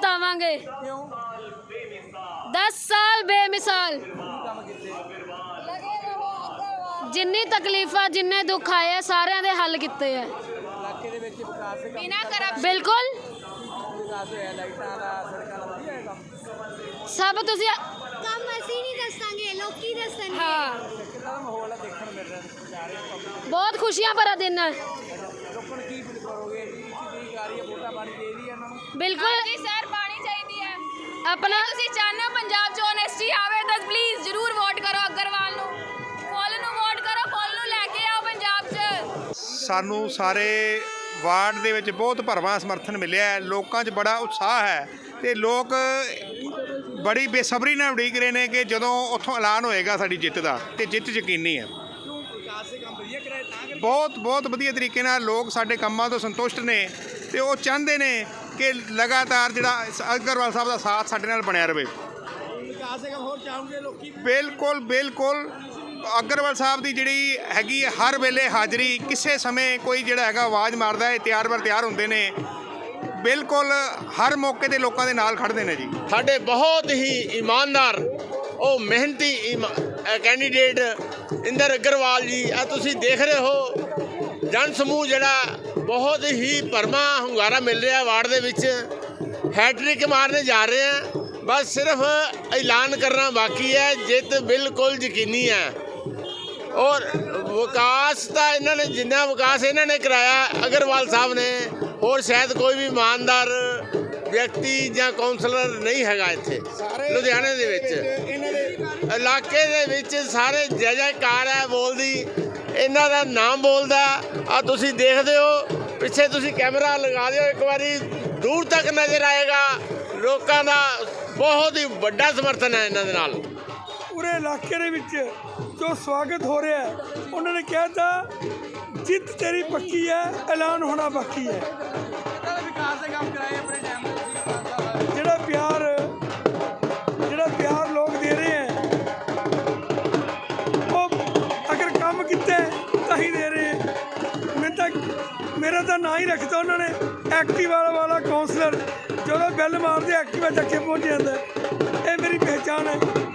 ਕਿਉਂ 10 ਸਾਲ ਬੇਮਿਸਾਲ। ਜਿੰਨੀ ਤਕਲੀਫਾਂ ਜਿੰਨੇ ਦੁੱਖ ਆਏ ਆ, ਸਾਰਿਆਂ ਦੇ ਹੱਲ ਕੀਤੇ ਆ। ਇਲਾਕੇ ਦੇ ਵਿੱਚ ਵਿਕਾਸ ਦੇ ਕੰਮ ਬਿਨਾ ਕਰ ਬਿਲਕੁਲ। ਵਿਕਾਸ ਹੋਇਆ ਲਾਈਟਾਂ ਦਾ ਸੜਕਾਂ ਦਾ ਵਧੀਆ ਹੈ ਕੰਮ ਸਭ ਤੁਸੀਂ ਕੰਮ ਅਸੀਂ ਨਹੀਂ ਦੱਸਾਂਗੇ ਲੋਕੀ ਦੱਸਣਗੇ। ਹਾਂ। ਕਿੰਨਾ ਦਾ ਮਾਹੌਲ ਹੈ ਦੇਖਣ ਨੂੰ ਮਿਲ ਰਿਹਾ ਜਾ ਰਹੇ ਪਬਲਿਕ ਬਹੁਤ ਖੁਸ਼ੀਆਂ ਭਰਾ ਦਿਨ ਹੈ ਬਿਲਕੁਲ। ਜੀ ਸਰ ਪਾਣੀ ਚਾਹੀਦੀ ਹੈ। ਆਪਣਾ ਤੁਸੀਂ ਚਾਹੁੰਦੇ ਹੋ ਪੰਜਾਬ 'ਚ ਓਨੈਸਟੀ ਆਵੇ ਤਾਂ ਪਲੀਜ਼ ਜਰੂਰ ਵੋਟ ਕਰੋ ਅਗਰਵਾਲ ਨੂੰ। ਫੁੱਲ ਨੂੰ ਵੋਟ ਕਰੋ ਫੁੱਲ ਨੂੰ ਲੈ ਕੇ ਆਓ ਪੰਜਾਬ 'ਚ। ਸਾਨੂੰ ਸਾਰੇ ਵਾਰਡ ਦੇ ਵਿੱਚ ਬਹੁਤ ਭਰਵਾਂ ਸਮਰਥਨ ਮਿਲਿਆ ਹੈ। ਲੋਕਾਂ 'ਚ ਬੜਾ ਉਤਸ਼ਾਹ ਹੈ ਤੇ ਲੋਕ ਬੜੀ ਬੇਸਬਰੀ ਨਾਲ ਉਡੀਕ ਰਹੇ ਨੇ ਕਿ ਜਦੋਂ ਉੱਥੋਂ ਐਲਾਨ ਹੋਏਗਾ ਸਾਡੀ ਜਿੱਤ ਦਾ ਤੇ ਜਿੱਤ ਯਕੀਨੀ ਹੈ। ਬਹੁਤ ਬਹੁਤ ਵਧੀਆ ਤਰੀਕੇ ਨਾਲ ਲੋਕ ਸਾਡੇ ਕੰਮਾਂ ਤੋਂ ਸੰਤੁਸ਼ਟ ਨੇ ਤੇ ਉਹ ਚਾਹੁੰਦੇ ਨੇ ਕਿ ਲਗਾਤਾਰ ਜਿਹੜਾ ਇਸ ਅਗਰਵਾਲ ਸਾਹਿਬ ਦਾ ਸਾਥ ਸਾਡੇ ਨਾਲ ਬਣਿਆ ਰਹੇ ਵਿਕਾਸ ਦੇ ਕੰਮ ਹੋਰ ਚਾਹੋਗੇ ਲੋਕੀ ਬਿਲਕੁਲ ਬਿਲਕੁਲ। ਅਗਰਵਾਲ ਸਾਹਿਬ ਦੀ ਜਿਹੜੀ ਹੈਗੀ ਹੈ, ਹਰ ਵੇਲੇ ਹਾਜ਼ਰੀ ਕਿਸੇ ਸਮੇਂ ਕੋਈ ਜਿਹੜਾ ਹੈਗਾ ਆਵਾਜ਼ ਮਾਰਦਾ ਹੈ ਤਿਆਰ ਬਰ ਤਿਆਰ ਹੁੰਦੇ ਨੇ। ਬਿਲਕੁਲ ਹਰ ਮੌਕੇ ਤੇ ਲੋਕਾਂ ਦੇ ਨਾਲ ਖੜਦੇ ਨੇ ਜੀ। ਸਾਡੇ ਬਹੁਤ ਹੀ ਇਮਾਨਦਾਰ ਉਹ ਮਿਹਨਤੀ ਕੈਂਡੀਡੇਟ ਇੰਦਰ ਅਗਰਵਾਲ ਜੀ ਆ ਤੁਸੀਂ ਦੇਖ ਰਹੇ ਹੋ ਜਨ ਸਮੂਹ ਜਿਹੜਾ ਬਹੁਤ ਹੀ ਭਰਮਾ ਹੁੰਗਾਰਾ ਮਿਲ ਰਿਹਾ ਵਾਰਡ ਦੇ ਵਿੱਚ। ਹੈਟ੍ਰਿਕ ਮਾਰਨੇ ਜਾ ਰਹੇ ਆ। ਬਸ ਸਿਰਫ ਐਲਾਨ ਕਰਨਾ ਬਾਕੀ ਹੈ। ਜਿੱਤ ਬਿਲਕੁਲ ਯਕੀਨੀ ਹੈ। ਔਰ ਵਿਕਾਸ ਤਾਂ ਇਹਨਾਂ ਨੇ ਜਿੰਨਾ ਵਿਕਾਸ ਇਹਨਾਂ ਨੇ ਕਰਾਇਆ ਅਗਰਵਾਲ ਸਾਹਿਬ ਨੇ ਹੋਰ ਸ਼ਾਇਦ ਕੋਈ ਵੀ ਇਮਾਨਦਾਰ ਵਿਅਕਤੀ ਜਾਂ ਕਾਉਂਸਲਰ ਨਹੀਂ ਹੈਗਾ ਇੱਥੇ ਲੁਧਿਆਣੇ ਦੇ ਵਿੱਚ। ਇਲਾਕੇ ਦੇ ਵਿੱਚ ਸਾਰੇ ਜੈ ਜੈਕਾਰ ਹੈ ਬੋਲਦੀ। ਇਹਨਾਂ ਦਾ ਨਾਮ ਬੋਲਦਾ। ਆ ਤੁਸੀਂ ਦੇਖਦੇ ਹੋ ਪਿੱਛੇ ਤੁਸੀਂ ਕੈਮਰਾ ਲਗਾ ਦਿਓ ਇੱਕ ਵਾਰੀ ਦੂਰ ਤੱਕ ਨਜ਼ਰ ਆਏਗਾ। ਲੋਕਾਂ ਦਾ ਬਹੁਤ ਹੀ ਵੱਡਾ ਸਮਰਥਨ ਹੈ ਇਹਨਾਂ ਦੇ ਨਾਲ। ਪੂਰੇ ਇਲਾਕੇ ਦੇ ਵਿੱਚ ਜੋ ਸਵਾਗਤ ਹੋ ਰਿਹਾ ਹੈ ਉਹਨਾਂ ਨੇ ਕਿਹਾ ਤਾਂ ਜਿੱਤ ਤੇਰੀ ਪੱਕੀ ਹੈ ਐਲਾਨ ਹੋਣਾ ਬਾਕੀ ਹੈ। ਵਿਕਾਸ ਦੇ ਕੰਮ ਕਰਾਏ ਮੇਰਾ ਤਾਂ ਨਾਂ ਹੀ ਰੱਖਤਾ ਉਹਨਾਂ ਨੇ। ਐਕਟਿਵਾ ਵਾਲਾ ਕਾਉਂਸਲਰ ਜਦੋਂ ਬੈਲ ਮਾਰਦੇ ਐਕਟਿਵਾ ਚੱਕੇ ਪਹੁੰਚ ਜਾਂਦਾ। ਇਹ ਮੇਰੀ ਪਹਿਚਾਣ ਹੈ।